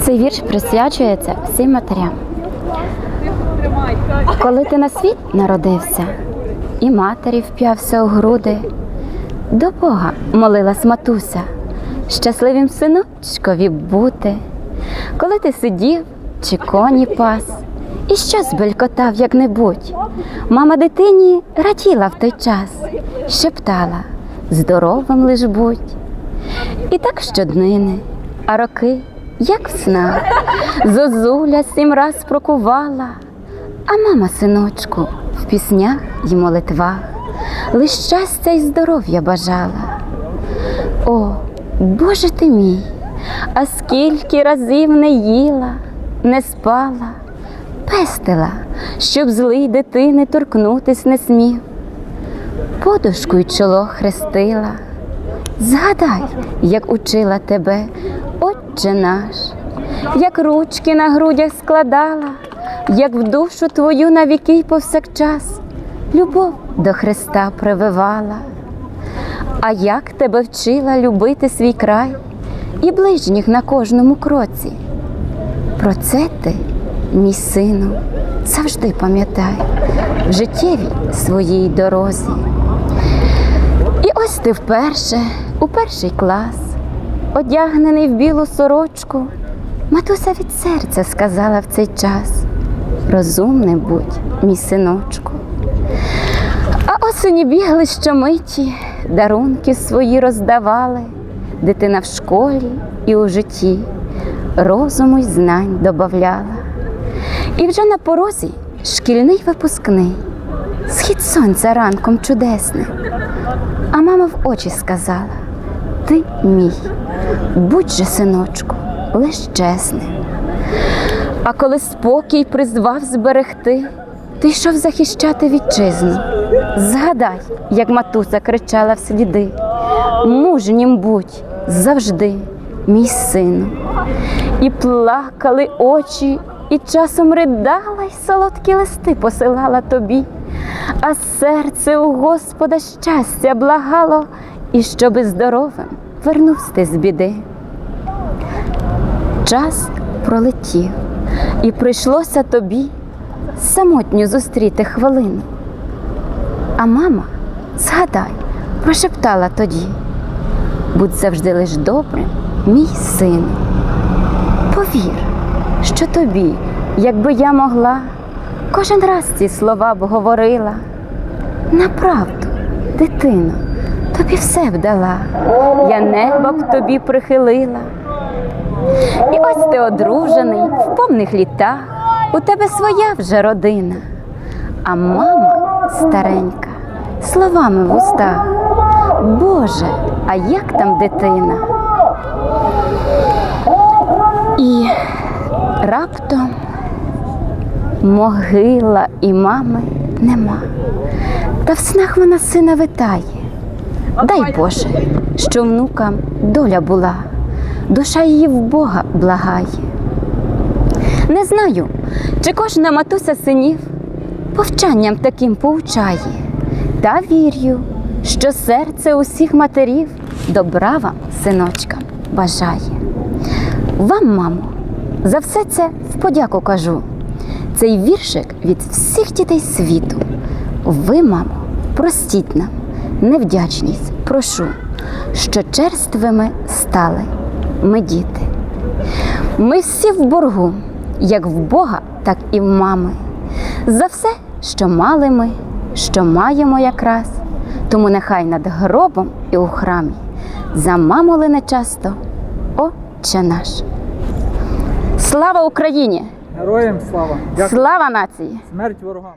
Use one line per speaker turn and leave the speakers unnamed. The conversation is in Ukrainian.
Цей вірш присвячується всім матерям. Коли ти на світ народився, і матері вп'явся у груди, до Бога молилась матуся, щасливим синочкові бути. Коли ти сидів чи коні пас, і що збелькотав як-небудь, мама дитині раділа в той час, шептала здоровим лиш будь. І так щоднини, а роки, як в снах, зозуля сім раз прокувала, а мама, синочку, в піснях й молитвах лиш щастя й здоров'я бажала. О, Боже ти мій, а скільки разів не їла, не спала, пестила, щоб злий дитини торкнутись не смів, подушку й чоло хрестила. Згадай, як учила тебе, Отче наш, як ручки на грудях складала, як в душу твою на віки й повсякчас любов до Христа прививала. А як тебе вчила любити свій край і ближніх на кожному кроці? Про це ти, мій сину, завжди пам'ятай в життєвій своїй дорозі. І ось ти вперше у перший клас, одягнений в білу сорочку, матуся від серця сказала в цей час: розумний будь, мій синочку. А осені бігли щомиті, дарунки свої роздавали, дитина в школі і у житті, розуму й знань добавляла. І вже на порозі шкільний випускний, схід сонця ранком чудесний. А мама в очі сказала: Ти мій, будь же, синочку, лиш чесним. А коли спокій призвав зберегти, ти йшов захищати вітчизну. Згадай, як матуся кричала в сліди. Мужнім будь завжди, мій сину. І плакали очі, і часом ридала, й солодкі листи посилала тобі, а серце у Господа щастя благало, і щоби здоровим вернувся ти з біди. Час пролетів, і прийшлося тобі самотню зустріти хвилину. А мама, згадай, прошептала тоді, будь завжди лиш добрим, мій син. Повір, що тобі, якби я могла, кожен раз ці слова б говорила. Направду, дитино, тобі все вдала, я небо б тобі прихилила. І ось ти одружений в повних літах, у тебе своя вже родина, а мама старенька, словами в устах. Боже, а як там дитина? І раптом могила і мами нема. Та в снах вона сина витає. Дай Боже, що внукам доля була, душа її в Бога благає. Не знаю, чи кожна матуся синів повчанням таким поучає, та вірю, що серце усіх матерів добра вам, синочкам, бажає. Вам, мамо, за все це в подяку кажу. Цей віршик від всіх дітей світу. Ви, мамо, простіть нам невдячність, прошу, що черствими стали ми діти. Ми всі в боргу, як в Бога, так і в мами. За все, що мали ми, що маємо якраз. Тому нехай над гробом і у храмі за маму лине часто, Отче наш. Слава Україні!
Героям слава! Дякую.
Слава нації!
Смерть ворогам!